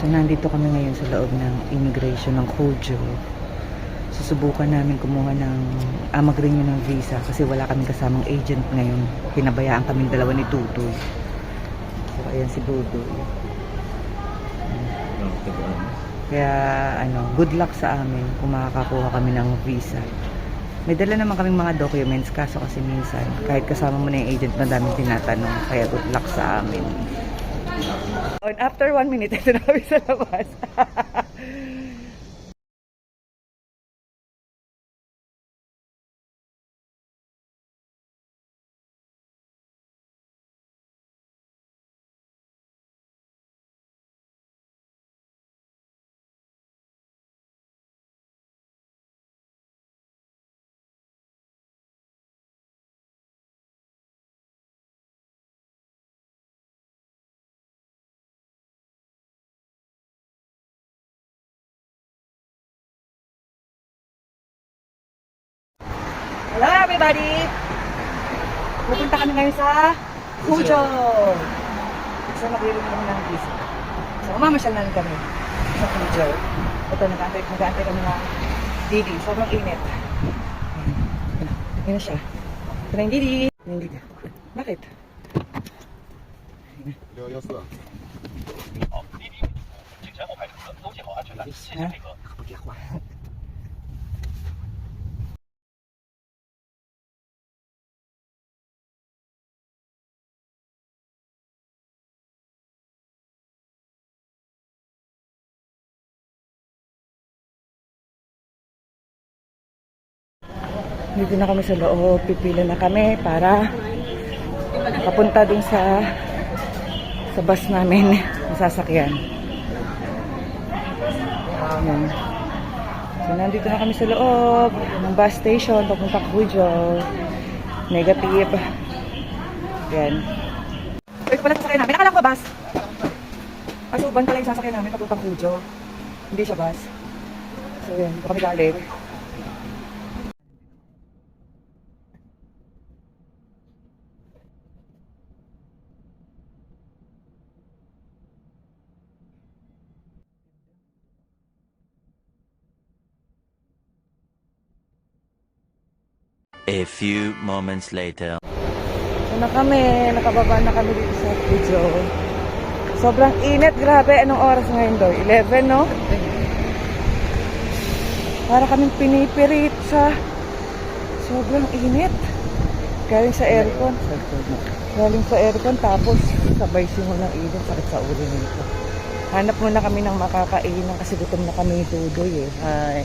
So, nandito kami ngayon sa loob ng immigration ng Kojo. Susubukan namin kumuha ng, ah, mag-renew ng visa kasi wala kaming kasamang agent ngayon. Pinabayaan kami dalawa ni Tutoy. So, ayan si Dudoy. Kaya, ano, good luck sa amin kung makakakuha kami ng visa. May dala naman kaming mga documents, kaso kasi minsan, kahit kasama mo na yung agent, madaming tinatanong. Kaya good luck sa amin. After one minute, ito na kami sa labas. everybody! Pupunta kami ngayon sa Cujo! So maglilin kami ng visa. So umamasyal na lang kami sa Cujo. Ito, nag-antay, nag-antay kami na Didi. Sobrang init. Ayan. Ayan na siya. Ito na yung Didi. Ayan yung Didi. Bakit? 六幺四， Ha? Ako Dito na kami sa loob. Pipila na kami para papunta dun sa sa bus namin na sasakyan. Ayan. So, nandito na kami sa loob ng bus station papunta Cujo. Negative. Yan. Ito pala sasakyan namin. Nakala ko bus. Asuban pala yung sasakyan namin papunta Cujo. Hindi siya bus. So, yan. Dito kami galing. A few moments later. So na kami, nakababa na kami dito sa Cujo. Sobrang init, grabe. Anong oras ngayon doon? 11, no? Para kaming pinipirit sa sobrang init. Galing sa aircon. Galing sa aircon, tapos sabay singo ng init. Sakit sa ulo nito. Hanap muna kami ng makakainan kasi gutom na kami Tudoy eh. Ay.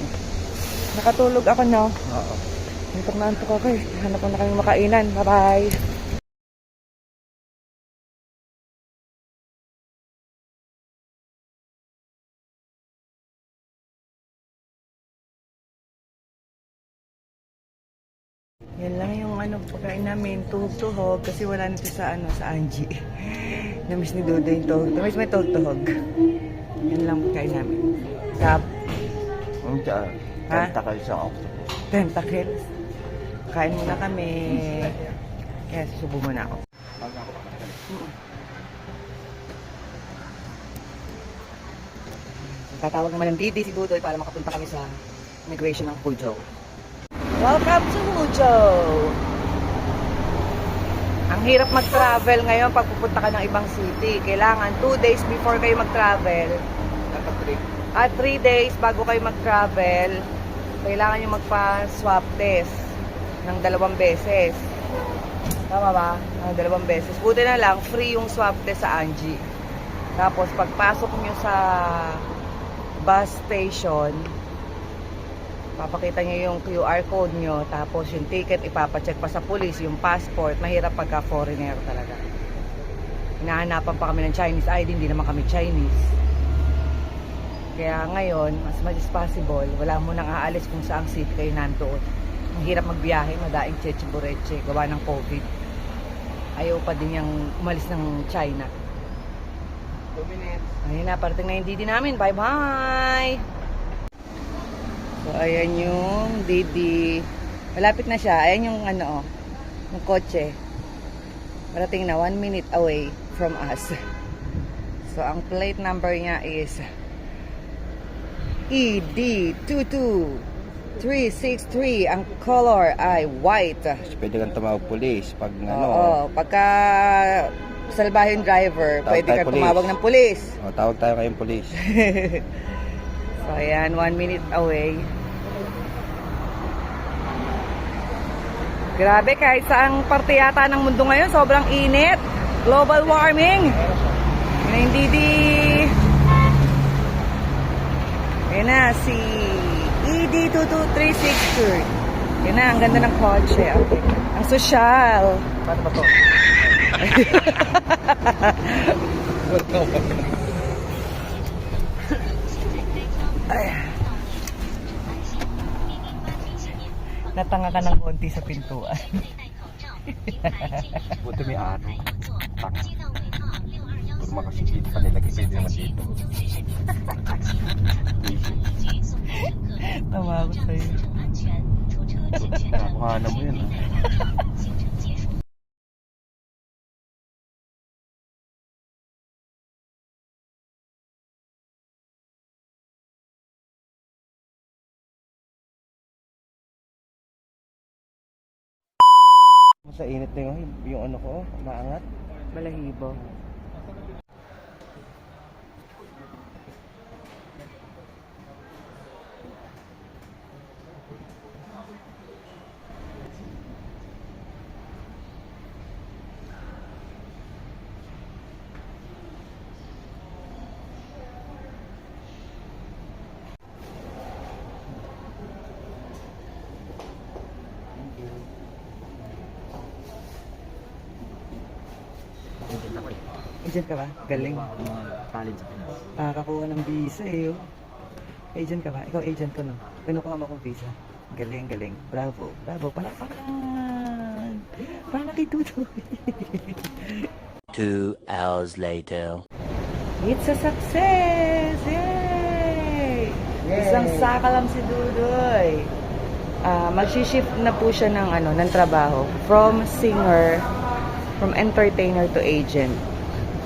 Nakatulog ako, no? Oo. Antok na antok ako eh. Hanap ko na kami makainan. Bye-bye. Yan lang yung ano pagkain namin, tuhog-tuhog kasi wala nito sa ano sa Angie. Namiss ni Dudo yung tuhog. Namiss may tuhog-tuhog. Yan lang pagkain namin. Kap, Hindi, Ha? tentacle sa octopus. tentacles. Kain muna kami. Kaya susubo muna ako. Tatawag naman ng Didi si Budoy para makapunta kami sa immigration ng Pujo. Welcome to Pujo! Ang hirap mag-travel ngayon pag pupunta ka ng ibang city. Kailangan 2 days before kayo mag-travel at 3 days bago kayo mag-travel, kailangan nyo magpa-swab test ng dalawang beses. Tama ba? Ng dalawang beses. Buti na lang, free yung swab test sa Angie. Tapos, pagpasok nyo sa bus station, papakita nyo yung QR code nyo, tapos yung ticket ipapacheck pa sa police, yung passport, mahirap pagka foreigner talaga. Hinahanapan pa kami ng Chinese ID, hindi naman kami Chinese. Kaya ngayon, as much as possible, wala mo nang aalis kung saang city kayo nandoon. Ang hirap magbiyahe, madaing cheche-bureche, gawa ng COVID. Ayaw pa din yung umalis ng China. 2 minutes. Ayun na, parating na yung Didi namin. Bye-bye! So, ayan yung Didi. Malapit na siya. Ayan yung ano, oh, yung kotse. Parating na 1 minute away from us. So, ang plate number niya is ED22. 363, ang color ay white. Kasi pwede kang tumawag police pag ano. Oo, pagka salbahe driver, tawag pwede kang police. tumawag ng police. O, oh, tawag tayo kayong police. so, ayan, one minute away. Grabe, kahit saang parte yata ng mundo ngayon, sobrang init. Global warming. Hindi di... Ayan na, si E ED22362. Yun na, ang ganda ng kotse. Okay. Ang sosyal. Paano ba to? Natanga ka ng konti sa pintuan. Buti may ano. Tanga. Turma kasi dito pa nilagay pwede naman dito. Ako sa'yo. Nakuhanan mo ah. Sa init na yung, yung ano ko, maangat. Balahibo. Agent ka ba? Galing. Talent sa Pinas. Nakakakuha ng visa eh. oh. Agent ka ba? Ikaw agent ko no? Kinukuha mo akong visa. Galing, galing. Bravo, bravo. Palakpakan! Parang nakituto. Two hours later. It's a success! Yay! Isang saka lang si Dudoy. Ah, mag-shift na po siya ng ano, ng trabaho from singer, from entertainer to agent.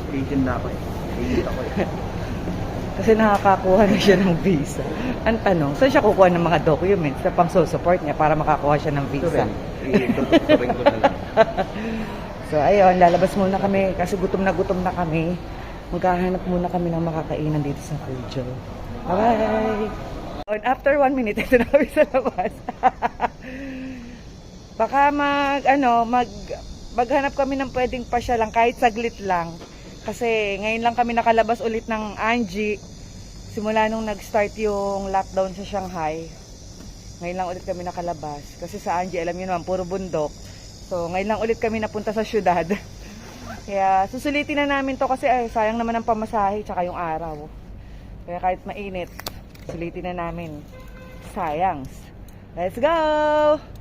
Agent na ako eh. Agent ako eh. Kasi nakakakuha na siya ng visa. Ang tanong, saan siya kukuha ng mga documents na pang support niya para makakuha siya ng visa? ko na lang. So ayun, lalabas muna kami kasi gutom na gutom na kami. Maghahanap muna kami ng makakainan dito sa Fujo. Bye-bye! After one minute, ito na kami sa labas. Baka mag, ano, mag, maghanap kami ng pwedeng pasya lang, kahit saglit lang. Kasi ngayon lang kami nakalabas ulit ng Angie. Simula nung nag-start yung lockdown sa Shanghai. Ngayon lang ulit kami nakalabas. Kasi sa Angie, alam niyo naman, puro bundok. So, ngayon lang ulit kami napunta sa syudad. Kaya, susulitin na namin to kasi ay, sayang naman ang pamasahe tsaka yung araw. Kaya kahit mainit, sulitin na namin. Sayang. Let's go!